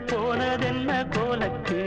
போனதென்ன கோலக்கு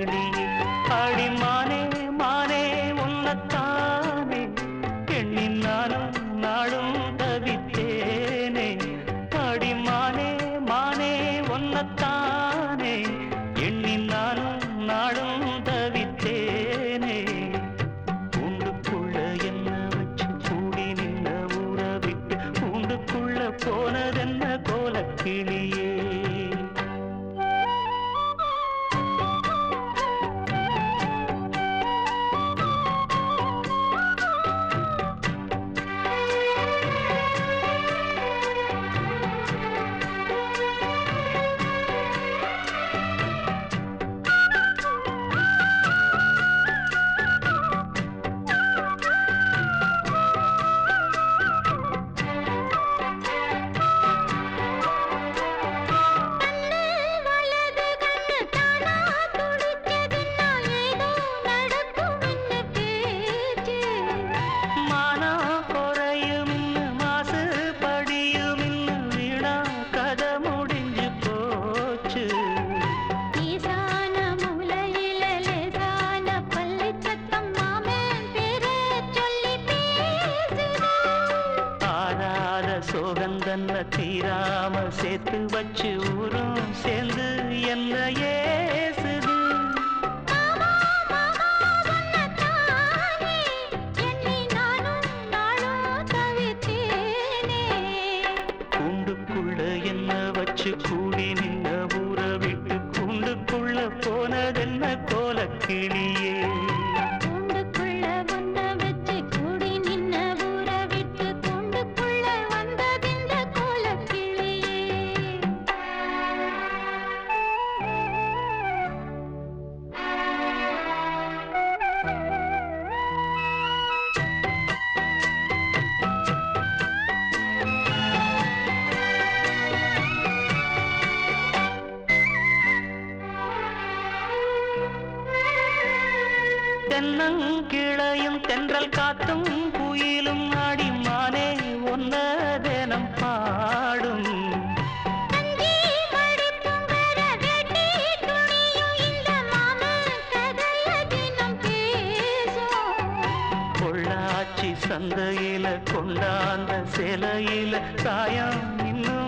தன்னை தீராம சேர்த்து வச்சு ஊரும் சேர்ந்து என்ன ஏசுது? கூண்டுக்குள்ள என்ன வச்சு கூடின தென்னங்கிளையும் தென்றல் காத்தும் குயிலும் ஆடி மானே ஒன்னதெனம் பாடும். சந்தையில கொண்டாந்த சிலையில சாயம் இன்னும்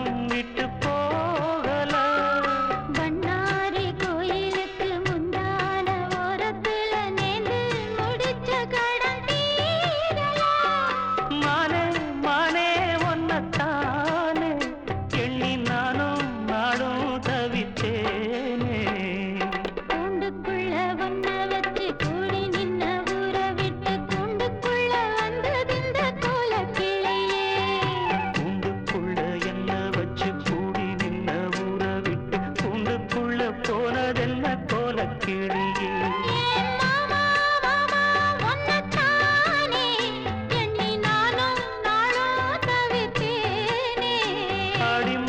அடிம